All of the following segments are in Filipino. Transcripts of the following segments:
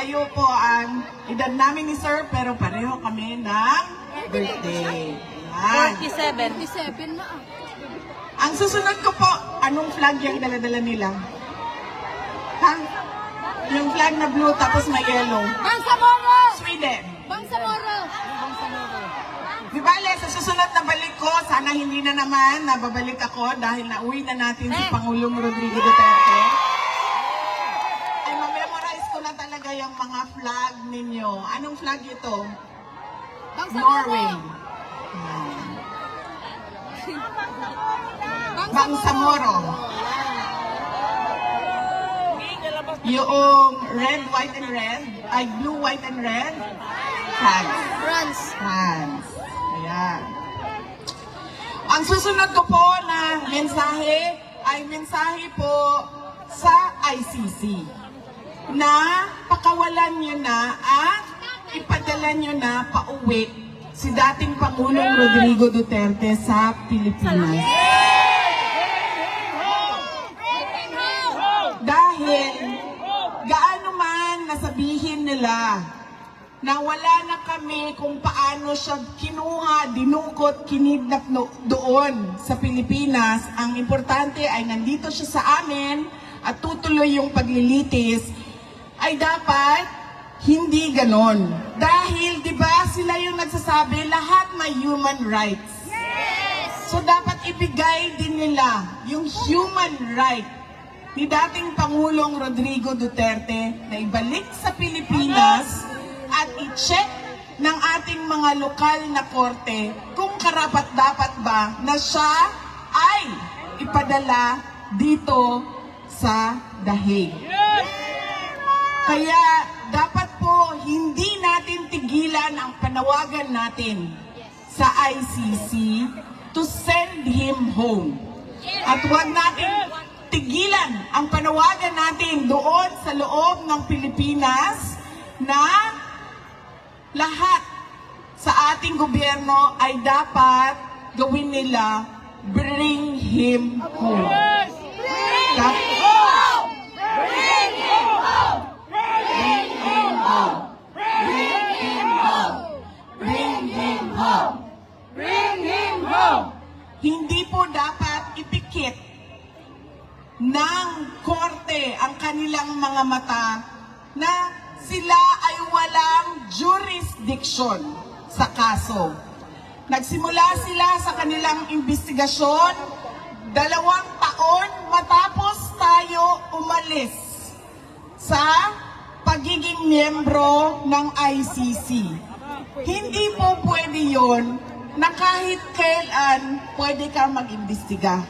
malayo po ang edad namin ni Sir, pero pareho kami ng birthday. Yan. 47. 27 na ah. Ang susunod ko po, anong flag yung daladala nila? Ha? Yung flag na blue tapos may yellow. Bangsamoro! Sweden. Bangsamoro! Di bale, sa susunod na balik ko, sana hindi na naman nababalik ako dahil nauwi na natin si Pangulong Rodrigo Duterte. Yung mga flag ninyo. Anong flag ito? Norway. Bangsamoro. Yung red, white, and red, ay blue, white, and red, France. France. France. Ayan. Ang susunod ko po na mensahe ay mensahe po sa ICC na pakawalan nyo na at ipadala nyo na pauwi si dating Pangulong Rodrigo Duterte sa Pilipinas. Dahil gaano man nasabihin nila na wala na kami kung paano siya kinuha, dinukot, kinidnap doon sa Pilipinas. Ang importante ay nandito siya sa amin at tutuloy yung paglilitis, ay dapat hindi ganon. Dahil, di ba, sila yung nagsasabi, lahat may human rights. So dapat ibigay din nila yung human right ni dating Pangulong Rodrigo Duterte na ibalik sa Pilipinas at i-check ng ating mga lokal na korte kung karapat dapat ba na siya ay ipadala dito sa dahig. Kaya dapat po hindi natin tigilan ang panawagan natin sa ICC to send him home. At huwag natin tigilan ang panawagan natin doon sa loob ng Pilipinas na lahat sa ating gobyerno ay dapat gawin nila bring him home. Bring jurisdiction sa kaso. Nagsimula sila sa kanilang investigasyon dalawang taon matapos tayo umalis sa pagiging miyembro ng ICC. Hindi po pwede yon na kahit kailan pwede ka mag-imbestiga.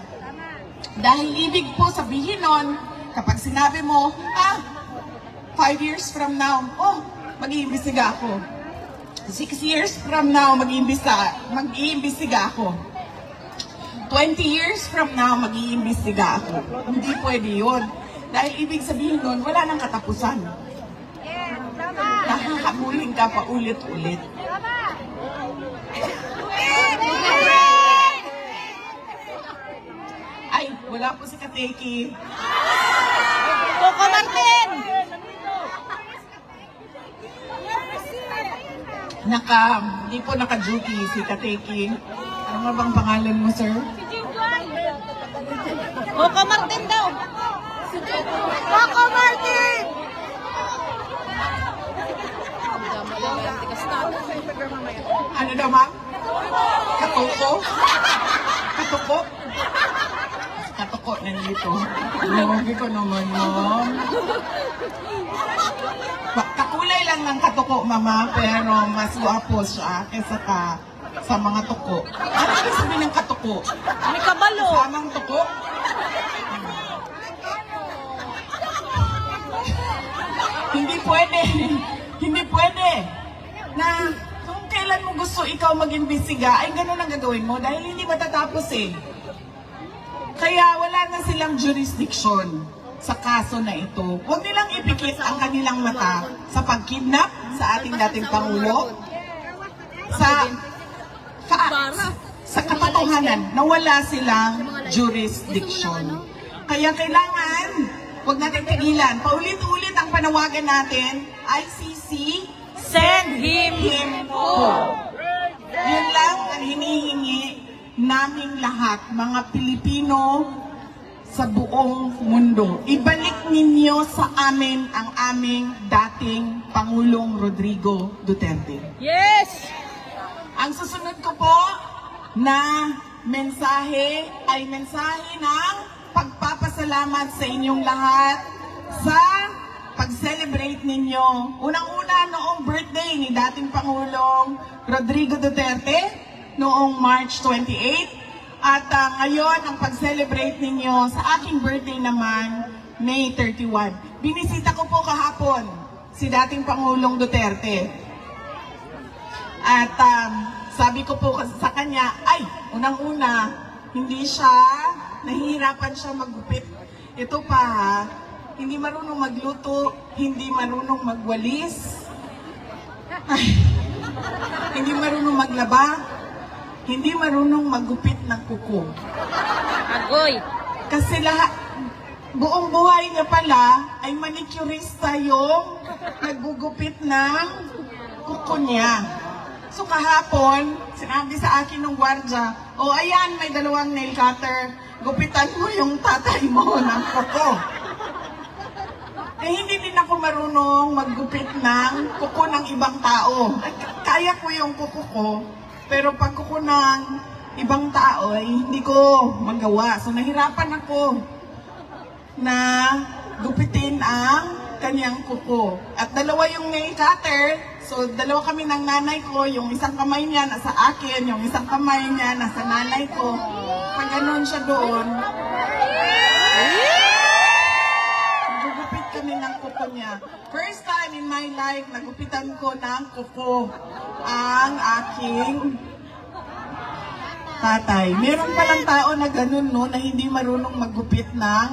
Dahil ibig po sabihin nun, kapag sinabi mo, ah, five years from now, oh, mag-iimbestiga ako. Six years from now, mag-iimbestiga, mag-iimbestiga ako. 20 years from now, mag-iimbestiga ako. Hindi pwede yun. Dahil ibig sabihin nun, wala nang katapusan. Nakakabuling ka pa ulit-ulit. Ay, wala po si Kateki. Coco Martin! Naka, hindi po naka-duty si Kateki. Ano nga bang pangalan mo, sir? Coco Martin daw! Coco Martin! Ano daw, ma'am? Katuko? Katuko? Katuko nandito. Lagi ko naman, ma'am. Kakulay lang ng katuko, mama, pero mas guwapo siya kaysa ka sa mga tuko. Ano ibig sabihin ng katuko? May kabalo! Samang tuko? Hindi pwede. Hindi pwede. Na kung kailan mo gusto ikaw mag-imbestiga, ay ganun ang gagawin mo dahil hindi matatapos eh. Wala na silang jurisdiction sa kaso na ito. Huwag nilang ipikit ang kanilang mata sa pagkidnap sa ating dating Pangulo, sa facts, sa katotohanan na wala silang jurisdiction. Kaya kailangan huwag natin tigilan. Paulit-ulit ang panawagan natin, ICC, Send him him home. Yun lang ang hinihingi naming lahat, mga Pilipino sa buong mundo. Ibalik ninyo sa amin ang aming dating Pangulong Rodrigo Duterte. Yes! Ang susunod ko po na mensahe ay mensahe ng pagpapasalamat sa inyong lahat sa pag-celebrate ninyo. Unang-una noong birthday ni dating Pangulong Rodrigo Duterte noong March 28 at ah, ngayon ang pag-celebrate ninyo sa aking birthday naman May 31. Binisita ko po kahapon si dating Pangulong Duterte. At um, sabi ko po sa kanya, ay, unang-una, hindi siya, nahihirapan siya maggupit. Ito pa ha, hindi marunong magluto, hindi marunong magwalis, ay, hindi marunong maglaba, hindi marunong maggupit ng kuko. Agoy! Kasi lahat, buong buhay niya pala ay manicurista yung naggugupit ng kuko niya. So kahapon, sinabi sa akin ng gwardya, o ayan, may dalawang nail cutter, gupitan mo yung tatay mo ng kuko. Eh, hindi din ako marunong maggupit ng kuko ng ibang tao. Ay, Kaya ko yung kuko ko, pero pag kuko ng ibang tao, ay hindi ko magawa. So, nahirapan ako na gupitin ang kanyang kuko. At dalawa yung nail cutter, so dalawa kami ng nanay ko, yung isang kamay niya nasa akin, yung isang kamay niya nasa nanay ko. Pag ganun siya doon, Gugupit kami ng kuko niya. First time in my life, nagupitan ko ng kuko ang aking tatay. Meron palang tao na ganun, no, na hindi marunong maggupit ng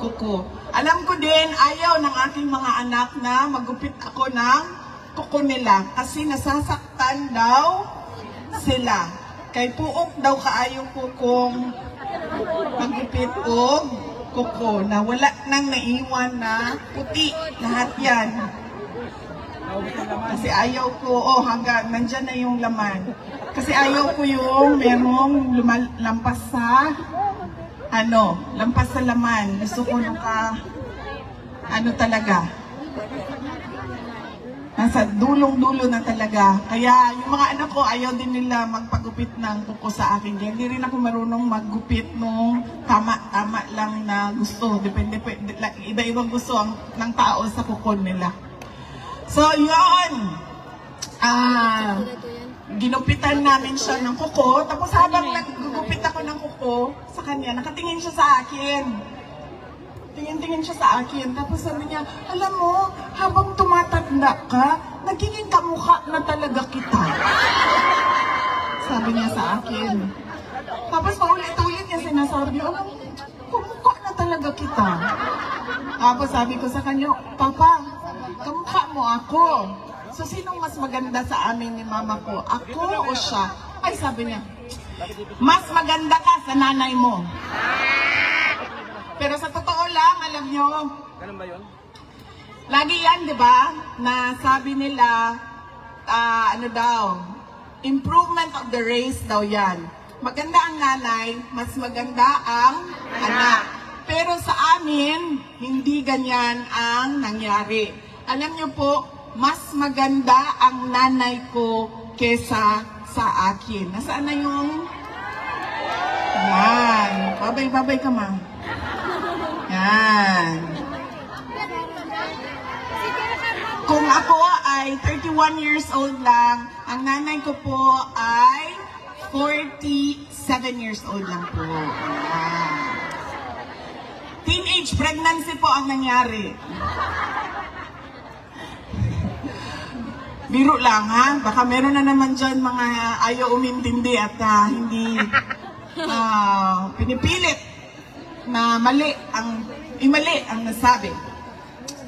kuko. Alam ko din, ayaw ng aking mga anak na maggupit ako ng kuko nila kasi nasasaktan daw sila. Kay puok daw kaayo ko kung maggupit o kuko na wala nang naiwan na puti lahat yan. Kasi ayaw ko, oh hanggang nandyan na yung laman. Kasi ayaw ko yung merong lampas sa, ano, lampas sa laman. Gusto ko naka, ano talaga, nasa dulong-dulo na talaga. Kaya yung mga anak ko, ayaw din nila magpagupit ng kuko sa akin. Kaya hindi rin ako marunong maggupit nung tama-tama lang na gusto. Depende, po- iba-ibang gusto ang, ng tao sa kuko nila. So, yun. Ah, ginupitan namin siya ng kuko. Tapos habang naggugupit ako ng kuko sa kanya, nakatingin siya sa akin. Tingin-tingin siya sa akin. Tapos sabi niya, alam mo, habang tumatanda ka, nagiging kamukha na talaga kita. Sabi niya sa akin. Tapos paulit-ulit niya sinasabi, alam mo, kamukha na talaga kita. Tapos sabi ko sa kanya, Papa, kamukha mo ako. So, sinong mas maganda sa amin ni mama ko? Ako o siya? Ay, sabi niya, mas maganda ka sa nanay mo. Pero sa totoo lang, alam nyo, Ganun ba yun? lagi yan, di ba, na sabi nila, ah, ano daw, improvement of the race daw yan. Maganda ang nanay, mas maganda ang anak. Pero sa amin, hindi ganyan ang nangyari. Alam nyo po, mas maganda ang nanay ko kesa sa akin. Nasaan na yung... Yan. Babay-babay ka, ma. Yan. Kung ako ay 31 years old lang, ang nanay ko po ay 47 years old lang po. Ayan. Teenage pregnancy po ang nangyari. Biro lang ha, baka meron na naman dyan mga ayaw umintindi at ah, hindi ah, pinipilit na mali ang imali ang nasabi.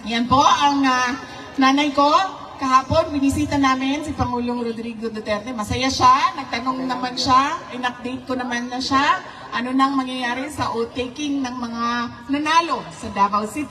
Yan po ang ah, nanay ko. Kahapon, binisita namin si Pangulong Rodrigo Duterte. Masaya siya. Nagtanong naman siya. In-update ko naman na siya. ano nang mangyayari sa oath taking ng mga nanalo sa Davao City.